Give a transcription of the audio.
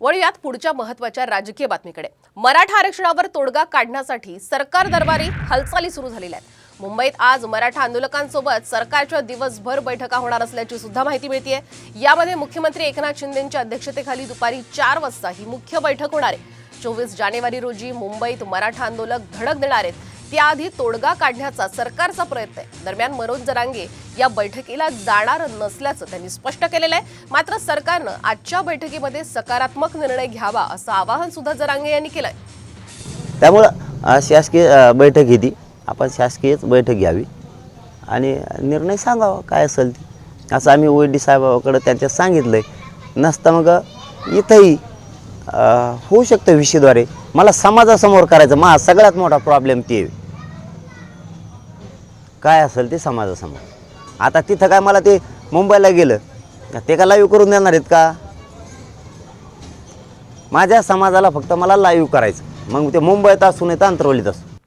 वळूयात पुढच्या महत्त्वाच्या राजकीय बातमीकडे. मराठा आरक्षणावर तोडगा काढण्यासाठी सरकार दरबारी हालचाली सुरू झालेल्या आहेत. मुंबईत आज मराठा आंदोलकांसोबत सरकारच्या दिवसभर बैठका होणार असल्याची सुद्धा माहिती मिळते यामध्ये मुख्यमंत्री एकनाथ शिंदेच्या अध्यक्षतेखाली दुपारी चार वाजता ही मुख्य बैठक होणार आहे. चोवीस जानेवारी रोजी मुंबईत मराठा आंदोलक धडक देणार आहेत. त्याआधी तोडगा काढण्याचा सरकारचा प्रयत्न आहे. दरम्यान मनोज जरांगे या बैठकीला जाणार नसल्याचं त्यांनी स्पष्ट केलेलं आहे. मात्र सरकारनं आजच्या बैठकीमध्ये सकारात्मक निर्णय घ्यावा असं आवाहन सुद्धा जरांगे यांनी केलंय. त्यामुळं शासकीय बैठक घेतली आपण शासकीयच बैठक घ्यावी आणि निर्णय सांगावा काय असेल ते. असं आम्ही ओ डी साहेबाकडं त्यांच्या सांगितलं आहे नसतं मग इथंही होऊ शकतं विषयद्वारे. मला समाजासमोर करायचं मा सगळ्यात मोठा प्रॉब्लेम ते. काय असेल ते समाजासमोर. आता तिथं काय मला ते मुंबईला गेलं ते का लाईव्ह करून देणार आहेत का? माझ्या समाजाला फक्त मला लाईव्ह करायचं. मग ते मुंबईत असू नये तर अंतरवलीत असू